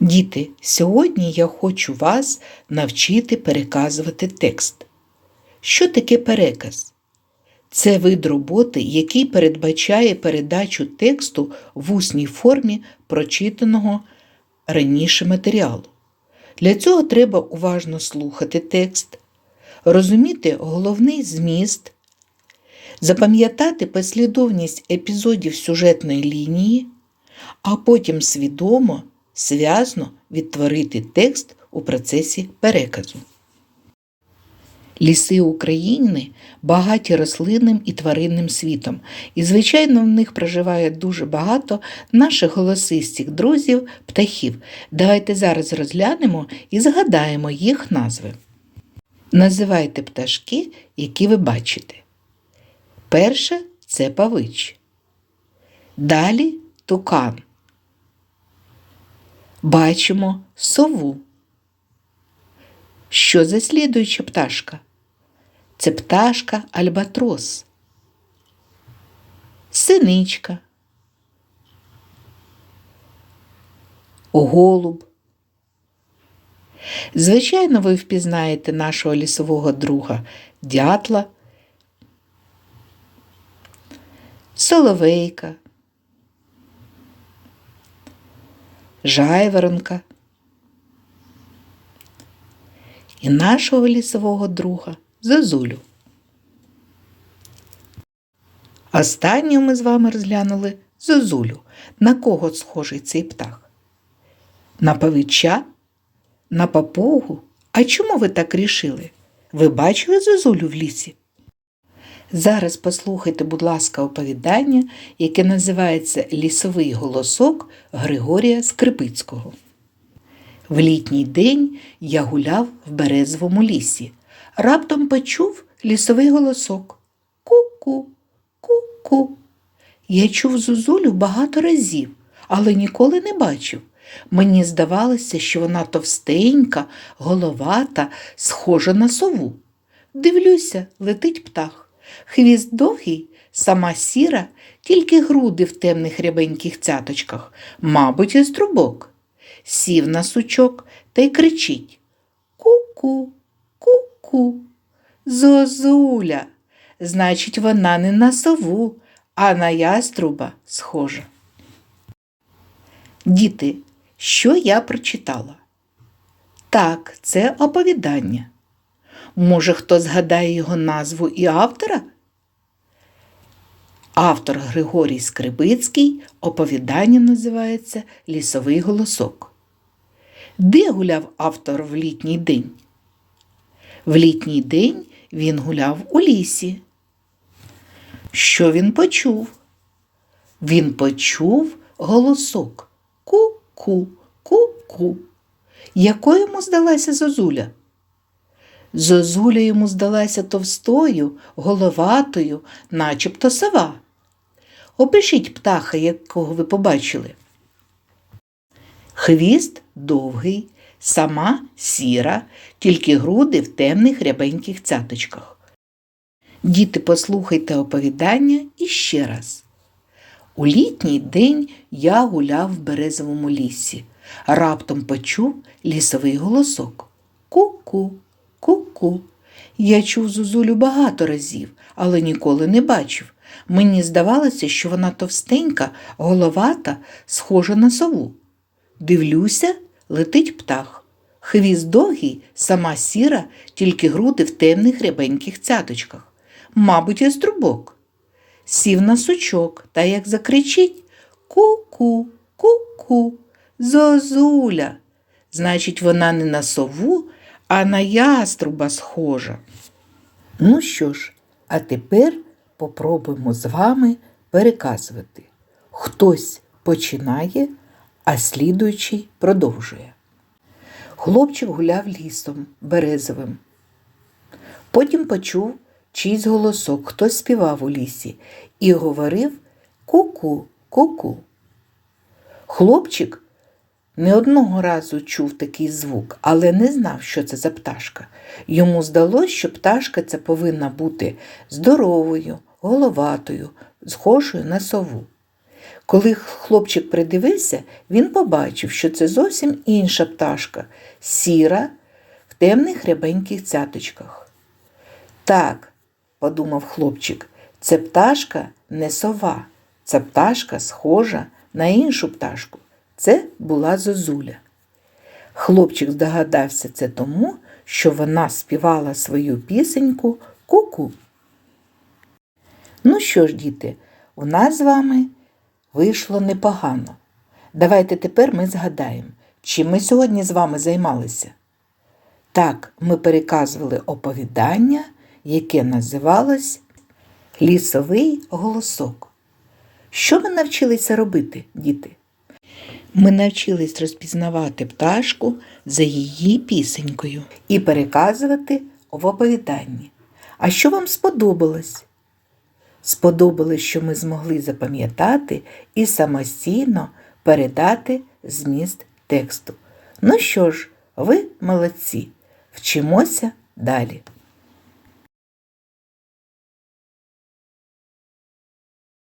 Діти, сьогодні я хочу вас навчити переказувати текст. Що таке переказ? Це вид роботи, який передбачає передачу тексту в усній формі прочитаного раніше матеріалу. Для цього треба уважно слухати текст, розуміти головний зміст, запам'ятати послідовність епізодів сюжетної лінії, а потім свідомо, зв'язно відтворити текст у процесі переказу. Ліси України багаті рослинним і тваринним світом, і, звичайно, в них проживає дуже багато наших голосистих друзів, птахів. Давайте зараз розглянемо і згадаємо їх назви. Називайте пташки, які ви бачите. Перше це павич. Далі тукан. Бачимо сову. Що за слідуюча пташка? Це пташка альбатрос. Синичка. Голуб. Звичайно, ви впізнаєте нашого лісового друга дятла, соловейка, жайворонка і нашого лісового друга Зозулю. Останню ми з вами розглянули Зозулю. На кого схожий цей птах? На павича? На папугу? А чому ви так рішили? Ви бачили Зозулю в лісі? Зараз послухайте, будь ласка, оповідання, яке називається Лісовий голосок Григорія Скрипицького. В літній день я гуляв в березовому лісі. Раптом почув лісовий голосок. Ку-ку, ку-ку. Я чув зозулю багато разів, але ніколи не бачив. Мені здавалося, що вона товстенька, головата, схожа на сову. Дивлюся, летить птах. Хвіст довгий, сама сіра, тільки груди в темних рябеньких цяточках, мабуть, із трубок. Сів на сучок та й кричить Ку-ку, ку-ку. Зозуля. Значить, вона не на сову, а на яструба схожа. Діти, що я прочитала? Так, це оповідання. Може, хто згадає його назву і автора? Автор Григорій Скрибицький оповідання називається Лісовий голосок. Де гуляв автор в літній день? В літній день він гуляв у лісі. Що він почув? Він почув голосок ку-ку, ку-ку. Якою йому здалася зозуля? Зозуля йому здалася товстою, головатою, начебто сова. Опишіть птаха, якого ви побачили. Хвіст довгий, сама сіра, тільки груди в темних рябеньких цяточках. Діти, послухайте оповідання іще раз. У літній день я гуляв в березовому лісі. Раптом почув лісовий голосок. Ку-ку, ку-ку. Я чув зозулю багато разів, але ніколи не бачив. Мені здавалося, що вона товстенька, головата, схожа на сову. Дивлюся, летить птах. Хвіст довгий, сама сіра, тільки груди в темних рябеньких цяточках. Мабуть, із трубок. Сів на сучок та як закричить Ку-ку, ку-ку, зозуля. Значить, вона не на сову, а на яструба схожа. Ну що ж, а тепер попробуємо з вами переказувати. Хтось починає, а слідуючий продовжує. Хлопчик гуляв лісом березовим. Потім почув чийсь голосок, хтось співав у лісі і говорив ку-ку, ку-ку. Хлопчик не одного разу чув такий звук, але не знав, що це за пташка. Йому здалося, що пташка ця повинна бути здоровою, головатою, схожою на сову. Коли хлопчик придивився, він побачив, що це зовсім інша пташка, сіра в темних рябеньких цяточках. Так, подумав хлопчик, це пташка не сова, ця пташка схожа на іншу пташку. Це була зозуля. Хлопчик здогадався це тому, що вона співала свою пісеньку ку-ку. Ну що ж, діти, у нас з вами вийшло непогано. Давайте тепер ми згадаємо, чим ми сьогодні з вами займалися. Так, ми переказували оповідання, яке називалось Лісовий голосок. Що ми навчилися робити, діти? Ми навчились розпізнавати пташку за її пісенькою і переказувати в оповіданні. А що вам сподобалось? Сподобалось, що ми змогли запам'ятати і самостійно передати зміст тексту. Ну що ж, ви молодці, вчимося далі.